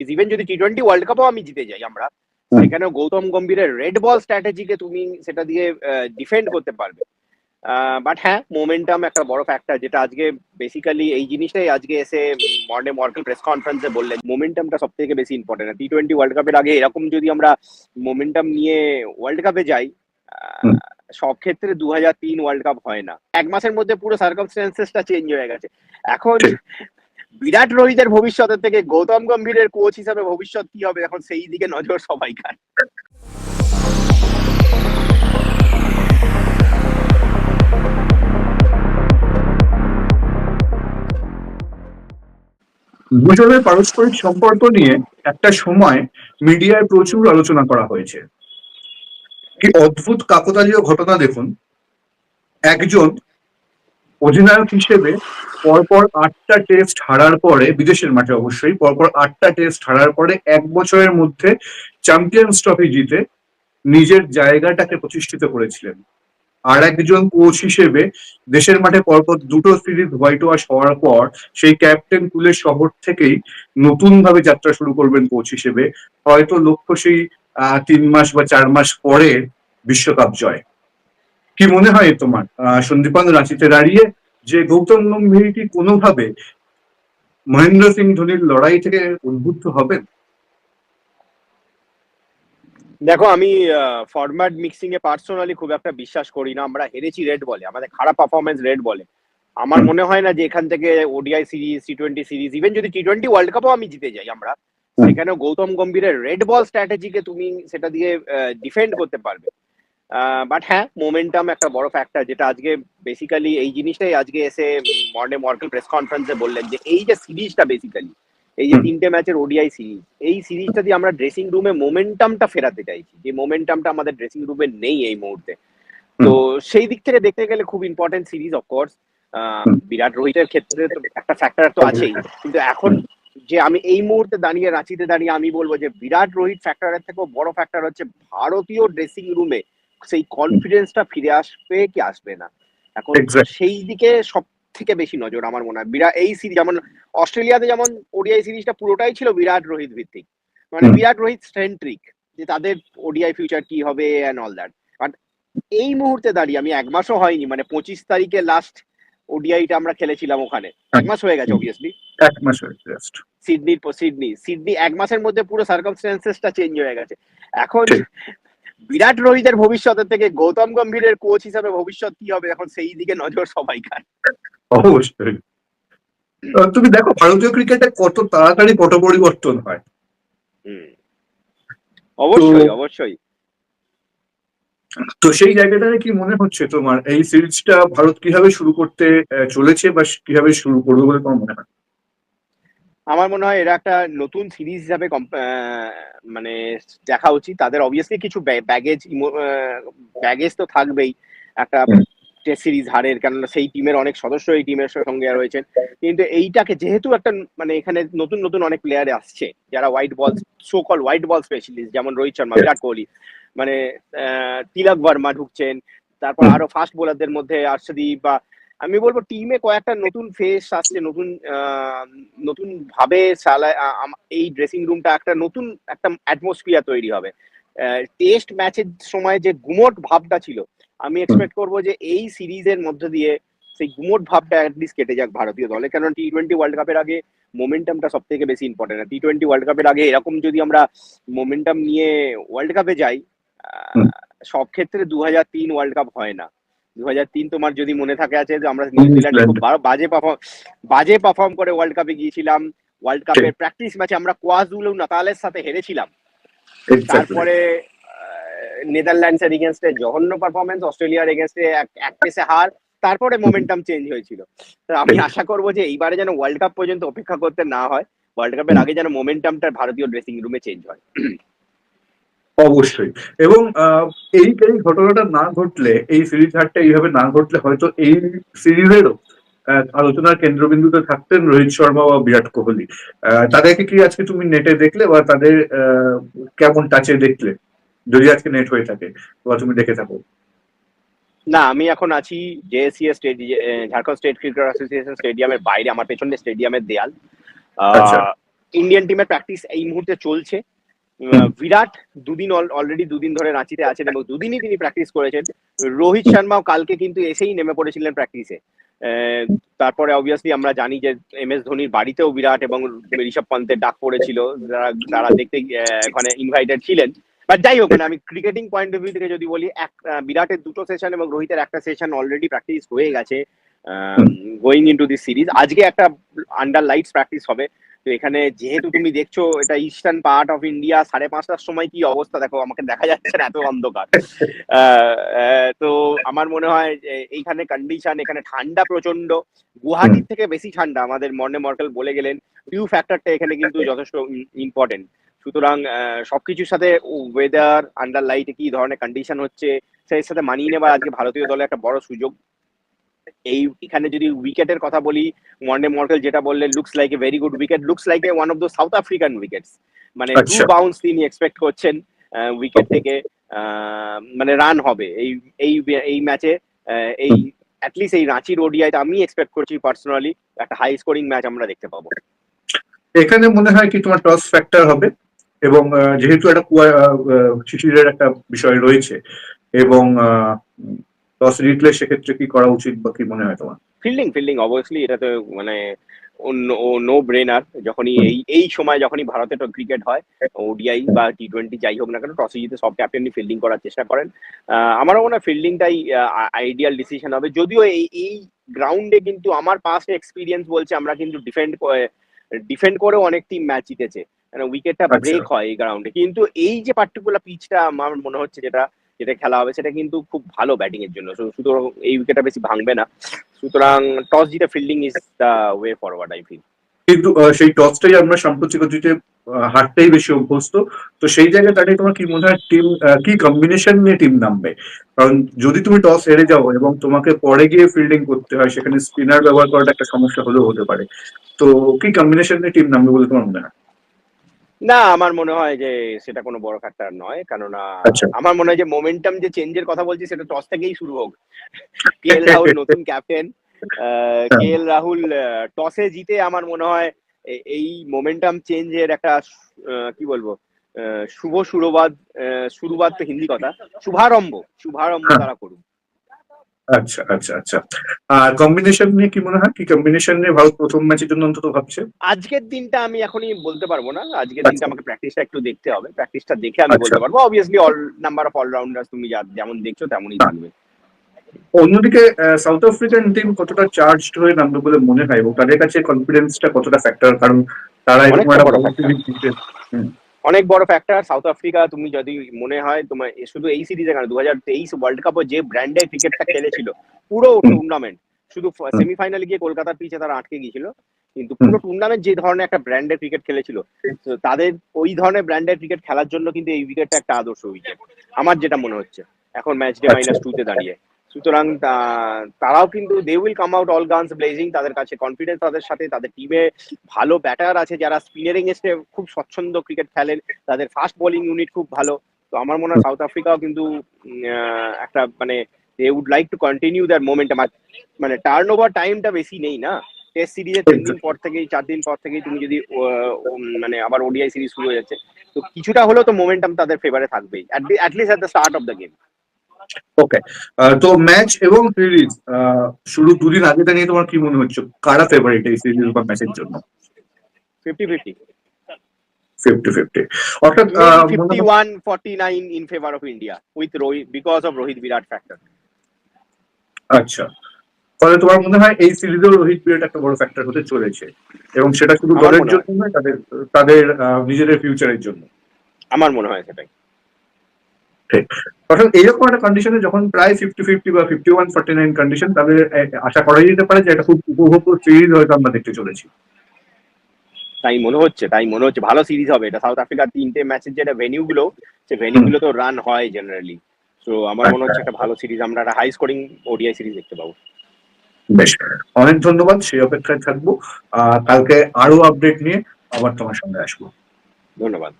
Even যদি T twenty world কাপও আমি জিতে যাই আমরা হুম। সেখানেও গৌতম গম্ভীরের রেড বল স্ট্র্যাটেজিকে তুমি সেটা দিয়ে ডিফেন্ড করতে পারবে। বাট হ্যাঁ মোমেন্টাম একটা বড় ফ্যাক্টর যেটা আজকে বেসিক্যালি এই জিনিসটাই আজকে এসে মর্নে মর্কেল প্রেস কনফারেন্সে বললেন মোমেন্টামটা সব থেকে বেশি ইম্পর্টেন্ট টি টোয়েন্টি ওয়ার্ল্ড কাপের আগে এরকম যদি আমরা মোমেন্টাম নিয়ে ওয়ার্ল্ড কাপে যাই সব ক্ষেত্রে দু হাজার তিন ওয়ার্ল্ড কাপ হয় না। এক মাসের মধ্যে পুরো সার্কামস্টেন্সেসটা চেঞ্জ হয়ে গেছে। এখন। বিরাট রোহিতের ভবিষ্যতের থেকে গৌতম গম্ভীরের কোচ হিসাবে ভবিষ্যৎ কি হবে? এখন সেই দিকে নজর সবাইকার। দুজনের পারস্পরিক সম্পর্ক নিয়ে একটা সময় মিডিয়ায় প্রচুর আলোচনা করা হয়েছে। কি অদ্ভুত কাকতালীয় ঘটনা দেখুন। একজন অধিনায়ক হিসেবে পরপর আটটা টেস্ট হারার পরে, বিদেশের মাঠে অবশ্যই, পরপর আটটা টেস্ট হারার পরে এক বছরের মধ্যে চ্যাম্পিয়ন্স ট্রফি জিতে নিজের জায়গাটাকে প্রতিষ্ঠিত করেছিলেন। আর একজন কোচ হিসেবে দেশের মাঠে পরপর দুটো সিরিজ হোয়াইট ওয়াশ হওয়ার পর, সেই ক্যাপ্টেন কুলের শহর থেকেই নতুন ভাবে যাত্রা শুরু করবেন কোচ হিসেবে। হয়তো লক্ষ্য সেই তিন মাস বা চার মাস পরে বিশ্বকাপ জয়। কি মনে হয় তোমার? সন্দীপান রাঁচিতে দাঁড়িয়ে যে গৌতম গম্ভীর কি কোনোভাবে মহেন্দ্র সিং ধোনির লড়াই থেকে উদ্বুদ্ধ হবেন? দেখো আমি ফরম্যাট মিক্সিং এ পার্সোনালি খুব একটা বিশ্বাস করি না। আমরা হেরেছি রেড বলে আমাদের খারাপ পারফরমেন্স রেড বলে আমার মনে হয় না যে এখান থেকে ODI series T twenty series even যদি টি টোয়েন্টি ওয়ার্ল্ড কাপও আমি জিতে যাই আমরা সেখানে গৌতম গম্ভীরের রেড বল স্ট্র্যাটেজিকে তুমি সেটা দিয়ে ডিফেন্ড করতে পারবে। বাট হ্যাঁ মোমেন্টাম একটা বড় ফ্যাক্টর যেটা আজকে বেসিক্যালি এই জিনিসটাই আজকে এসে মর্নে মর্কেল প্রেস কনফারেন্সে বললেন যে এই যে সিরিজটা বেসিক্যালি এই যে তিনটে ম্যাচের ওডিআই সিরিজ এই সিরিজটা দিয়ে আমরা ড্রেসিং রুমে মোমেন্টামটা ফেরাতে চাইছি। যে মোমেন্টামটা আমাদের ড্রেসিং রুমে নেই এই মুহূর্তে। তো সেই দিক থেকে দেখতে গেলে খুব important series of course. Virat রোহিতের ক্ষেত্রে তো একটা ফ্যাক্টর তো আছেই। কিন্তু এখন যে আমি এই মুহূর্তে দাঁড়িয়ে রাঁচিতে দাঁড়িয়ে আমি বলব যে বিরাট রোহিত ফ্যাক্টরের থেকেও বড় ফ্যাক্টর হচ্ছে ভারতীয় ড্রেসিং রুমে সেই কনফিডেন্সটা ফিরে আসবে কি আসবে না? এখন. সেই দিকে সব থেকে বেশি নজর আমার মনে হয়। বিরাট এই সিরিজ যেমন অস্ট্রেলিয়াতে যেমন ওডিআই সিরিজটা পুরোটাই ছিল বিরাট রোহিত ভিত্তিক। মানে বিরাট রোহিত সেন্ট্রিক যে তাদের ওডিআই ফিউচার কি হবে অ্যান্ড অল দ্যাট বাট এই মুহূর্তে দাঁড়িয়ে আমি এক মাসও হয়নি মানে পঁচিশ তারিখে লাস্ট ওডিআইটা আমরা খেলেছিলাম ওখানে। এক মাস হয়ে গেছে অবভিয়াসলি এক মাস জাস্ট সিডনির সিডনি। সিডনি এক মাসের মধ্যে পুরো সার্কামস্টেন্সেসটা চেঞ্জ হয়ে গেছে। এখন। বিরাট রোহিতের ভবিষ্যতের থেকে গৌতম গম্ভীরের কোচ হিসাবে ভবিষ্যৎ কি হবে? এখন সেই দিকে নজর সবাইকার। অবশ্যই। তুমি দেখো ভারতীয় ক্রিকেটে কত তাড়াতাড়ি পট পরিবর্তন হয়। হুম। অবশ্যই অবশ্যই। তো সেই জায়গাটায় কি মনে হচ্ছে তোমার? এই সিরিজটা ভারত কীভাবে শুরু করতে চলেছে বা কীভাবে শুরু করবে বলে তোমার মনে হয়? আমার মনে হয় এরা একটা নতুন সিরিজ হিসাবে মানে দেখা উচিত। তাদের অবভিয়াসলি কিছু ব্যাগেজ ব্যাগেজ তো থাকবেই। একটা টেস্ট সিরিজ হারের কেননা সেই টিমের অনেক সদস্য এই টিমের সঙ্গে রয়েছেন। কিন্তু এইটাকে যেহেতু একটা মানে এখানে নতুন নতুন অনেক প্লেয়ার আসছে যারা white ball so call white ball specialist যেমন রোহিত শর্মা বিরাট কোহলি মানে আহ, তিলক বর্মা ঢুকছেন তারপর। আরও ফাস্ট বোলারদের মধ্যে আর্শদীপ বা আমি বলব টিমে কয়েকটা নতুন ফেস আসছে নতুন নতুন ভাবে এই ড্রেসিং রুমটা একটা নতুন একটা অ্যাটমসফিয়ার তৈরি হবে। টেস্ট ম্যাচের সময় যে গুমট ভাবটা ছিল আমি এক্সপেক্ট করব যে এই সিরিজের মধ্য দিয়ে সেই গুমট ভাবটা অ্যাটলিস্ট কেটে যাক ভারতীয় দলে। কারণ টি টোয়েন্টি ওয়ার্ল্ড কাপের আগে মোমেন্টামটা সব থেকে বেশি ইম্পর্টেন্ট টি টোয়েন্টি ওয়ার্ল্ড কাপের আগে এরকম যদি আমরা মোমেন্টাম নিয়ে ওয়ার্ল্ড কাপে যাই সব ক্ষেত্রে দু হাজার তিন ওয়ার্ল্ড কাপ হয় না। দু হাজার তিন তোমার যদি মনে থাকে আছে যে আমরা নিউজিল্যান্ডে খুব বাজে পারফর্ম বাজে পারফর্ম করে ওয়ার্ল্ড কাপে গিয়েছিলাম। ওয়ার্ল্ড কাপের প্র্যাকটিস ম্যাচে আমরা কোয়াজুলু নাতালের সাথে হেরেছিলাম। তারপরে নেদারল্যান্ডস এর এগেনস্টে জঘন্য পারফরমেন্স অস্ট্রেলিয়ার এগেনস্টে এক পেসে হার। তারপরে মোমেন্টাম চেঞ্জ হয়েছিল। তো আমি আশা করব যে এইবারে যেন ওয়ার্ল্ড কাপ পর্যন্ত অপেক্ষা করতে না হয়। ওয়ার্ল্ড কাপের আগে যেন মোমেন্টামটা ভারতীয় ড্রেসিং রুমে চেঞ্জ হয়। অবশ্যই। এবং এই এই ঘটনাটা না ঘটলে এই সিরিজ হারটা এইভাবে না ঘটলে হয়তো এই সিরিজেরও আলোচনার কেন্দ্রবিন্দুতে থাকতেন রোহিত শর্মা বা বিরাট কোহলি। তাদেরকে কি আজকে তুমি নেটে দেখলে বা তাদের কেমন টাচে দেখলে? যদি আজকে নেট হয়ে থাকে বা তুমি দেখে থাকো। না আমি এখন আছি জেএসসিএ স্টেডি ঝাড়খণ্ড স্টেট ক্রিকেট অ্যাসোসিয়েশন স্টেডিয়ামের বাইরে আমার পেছনে স্টেডিয়ামের দেয়াল। আচ্ছা। ইন্ডিয়ান টিমের প্র্যাকটিস এই মুহূর্তে চলছে। বিরাট দুদিন অলরেডি দুদিন ধরে রাঁচিতে আছেন এবং দুদিনই তিনি প্র্যাকটিস করেছেন। রোহিত শর্মাও কালকে কিন্তু এসেই নেমে পড়েছিলেন প্র্যাকটিসে তারপরে অবভিয়াসলি আমরা জানি যে এম এস ধোনির বাড়িতেও বিরাট এবং ঋষভ পন্থের ডাক পড়েছিল। যারা যারা দেখতে ওখানে ইনভাইটেড ছিলেন। বাট যাই হোক মানে আমি ক্রিকেটিং পয়েন্ট অফ ভিউ থেকে যদি বলি, এক বিরাটের দুটো সেশন এবং রোহিতের একটা সেশন অলরেডি প্র্যাকটিস হয়ে গেছে going into this series আজকে একটা আন্ডার লাইটস প্র্যাকটিস হবে। তো এখানে যেহেতু তুমি দেখছ এটা ইস্টার্ন পার্ট অফ ইন্ডিয়া সাড়ে পাঁচটার সময় কি অবস্থা? দেখো আমাকে দেখা যাচ্ছে না এত অন্ধকার। তো আমার মনে হয় এইখানে কন্ডিশন এখানে ঠান্ডা প্রচণ্ড গুয়াহাটির থেকে বেশি ঠান্ডা আমাদের মর্নে মর্কেল বলে গেলেন। ভিউ ফ্যাক্টরটা এখানে কিন্তু যথেষ্ট ইম্পর্টেন্ট সুতরাং সবকিছুর সাথে ওয়েদার আন্ডার লাইটে কি ধরনের কন্ডিশন হচ্ছে সেই সাথে মানিয়ে নেবার আজকে ভারতীয় দলে একটা বড় সুযোগ। এই এখানে যদি উইকেটের কথা বলি মর্নে মর্কেল যেটা বললেন looks like a very good wicket looks like a one of the South African wickets মানে টু আচ্ছা। বাউন্স তিনি এক্সপেক্ট করছেন উইকেট থেকে মানে রান হবে। এই এই এই ম্যাচে এই অ্যাটলিস্ট এই রাঁচির ওডিআইতে আমি এক্সপেক্ট করছি পার্সোনালি একটা হাই স্কোরিং ম্যাচ আমরা দেখতে পাবো। এখানে মনে হয় কি তোমার টস ফ্যাক্টর হবে এবং যেহেতু একটা শিশিরের একটা বিষয় রয়েছে এবং টস জিতলে সেক্ষেত্রে কি করা উচিত বা কি মনে হয় তোমার? ফিল্ডিং ফিল্ডিং অবভিয়াসলি এটা তো মানে নো ব্রেনার যখনই এই এই সময় যখনই ভারতে ক্রিকেট হয় ওডিআই বা টি টোয়েন্টি যাই হোক না কেন টসে জিতে সব ক্যাপ্টেনই ফিল্ডিং করার চেষ্টা করেন। আমারও মনে হয় ফিল্ডিংটাই আইডিয়াল ডিসিশন হবে। যদিও এই এই গ্রাউন্ডে কিন্তু আমার পাস্ট এক্সপিরিয়েন্স বলছে আমরা কিন্তু ডিফেন্ড ডিফেন্ড করেও অনেক টিম ম্যাচ জিতেছে। মানে উইকেটটা আচ্ছা। ব্রেক হয় এই গ্রাউন্ডে কিন্তু এই যে পার্টিকুলার পিচটা আমার মনে হচ্ছে যেটা যেটা খেলা হবে, সেটা কিন্তু খুব ভালো ব্যাটিং এর জন্য। সুতরাং এই উইকেটটা বেশি ভাঙবে না। সুতরাং টস জিতে fielding is the way forward I feel কিন্তু সেই টসটাই আমরা সাম্প্রতিক অতীতে হারটাই বেশি অভ্যস্ত। তো সেই জায়গায় দাঁড়িয়ে তোমার কি মনে হয় টিম কি কম্বিনেশন নিয়ে টিম নামবে? কারণ যদি তুমি টস হেরে যাও এবং তোমাকে পরে গিয়ে ফিল্ডিং করতে হয়, সেখানে স্পিনার ব্যবহার করাটা একটা সমস্যা হলেও হতে পারে। তো কি কম্বিনেশন নিয়ে টিম নামবে বলে তোমার মনে হয়? না আমার মনে হয় যে সেটা কোনো বড় ফ্যাক্টর নয়। কেননা আচ্ছা। আমার মনে হয় যে মোমেন্টাম যে চেঞ্জের কথা বলছি সেটা টস থেকেই শুরু হোক। কে এল রাহুল নতুন ক্যাপ্টেন কে এল রাহুল টসে জিতে আমার মনে হয় এই মোমেন্টাম চেঞ্জের একটা আহ, কি বলব আহ, শুভ সুরবাদ আহ, শুরুবাদ তো হিন্দি কথা। শুভারম্ভ শুভারম্ভ হ্যাঁ। তারা করুক। আচ্ছা আচ্ছা আচ্ছা। আর কম্বিনেশন নিয়ে কি মনে হয়? কি কম্বিনেশন নিয়ে ভারত প্রথম ম্যাচের জন্য অন্তত ভাবছে? আজকের দিনটা আমি এখনই বলতে পারব না। আজকের আচ্ছা। দিনটা আমাকে প্র্যাকটিসটা একটু দেখতে হবে। প্র্যাকটিসটা দেখে আমি আচ্ছা। বলতে পারব। Obviously all number of allrounder তুমি যা- যেমন দেখছ তেমনই থাকবে। অন্যদিকে সাউথ আফ্রিকান টিম কতটা চার্জড হয়ে নামবে বলে মনে হয়? এবং তাদের কাছে কনফিডেন্সটা কতটা ফ্যাক্টর কারণ তারা এরকম একটা অনেক বড় ফ্যাক্টর সাউথ আফ্রিকা তুমি যদি মনে হয় তোমার শুধু এই সিরিজে কেন দু হাজার তেইশ ওয়ার্ল্ড কাপও যে ব্র্যান্ডের ক্রিকেটটা খেলেছিল পুরো টুর্নামেন্ট শুধু সেমিফাইনালে গিয়ে কলকাতার পিছে তারা আটকে গিয়েছিল কিন্তু পুরো টুর্নামেন্ট যে ধরনের একটা ব্র্যান্ডের ক্রিকেট খেলেছিল তো তাদের ওই ধরনের ব্র্যান্ডের ক্রিকেট খেলার জন্য কিন্তু এই উইকেটটা একটা আদর্শ উইকেট আমার যেটা মনে হচ্ছে এখন ম্যাচ ডে। মাইনাস টু তে দাঁড়িয়ে। সুতরাং তারাও কিন্তু they will come out all guns blazing তাদের কাছে কনফিডেন্স তাদের সাথে, তাদের টিমে ভালো ব্যাটার আছে যারা স্পিনারিং এসে খুব স্বচ্ছন্দ ক্রিকেট খেলেন, তাদের ফাস্ট বোলিং ইউনিট খুব ভালো। তো আমার মনে হয় সাউথ আফ্রিকাও কিন্তু একটা মানে they would like to continue that moment মানে টার্ন ওভার টাইমটা বেশি নেই না? টেস্ট সিরিজে তিন দিন পর থেকেই, চার দিন পর থেকেই তুমি যদি মানে আবার ওডিআই সিরিজ শুরু হয়ে যাচ্ছে। তো কিছুটা হলেও তো মোমেন্টাম তাদের ফেভারে থাকবেই। At least at the start of the game okay তো ম্যাচ এবং সিরিজ শুরু দুদিন আগে দাঁড়িয়ে তোমার কি মনে হচ্ছে? কারা ফেভারিট এই সিরিজ বা ম্যাচের জন্য? ফিফটি ফিফটি ফিফটি ফিফটি অর্থাৎ fifty one forty nine in favour of India with Rohit because of Rohit Virat factor আচ্ছা। ফলে তোমার মনে হয় এই সিরিজেও রোহিত বিরাট একটা বড় ফ্যাক্টর হতে চলেছে? এবং সেটা শুধু দলের জন্য নয় তাদের তাদের আহ, নিজেদের ফিউচারের জন্য? আমার মনে হয় সেটাই। অর্থাৎ এইরকম একটা কন্ডিশনে যখন প্রায় ফিফটি ফিফটি বা fifty one forty nine condition তাদের আশা করাই যেতে পারে যে একটা খুব উপভোগ্য সিরিজ হয়তো আমরা দেখতে চলেছি। তাই মনে হচ্ছে তাই মনে হচ্ছে ভালো সিরিজ হবে। এটা সাউথ আফ্রিকার তিনটে ম্যাচের যেটা ভেনিউ গুলো সে ভেনিউ গুলো তো রান হয় জেনারেলি তো আমার মনে হচ্ছে একটা ভালো সিরিজ আমরা একটা হাই স্কোরিং ওডিআই সিরিজ দেখতে পাবো। বেশ। অনেক ধন্যবাদ সেই অপেক্ষায় থাকব। আহ কালকে আরও আপডেট নিয়ে আবার তোমার সঙ্গে আসব। ধন্যবাদ।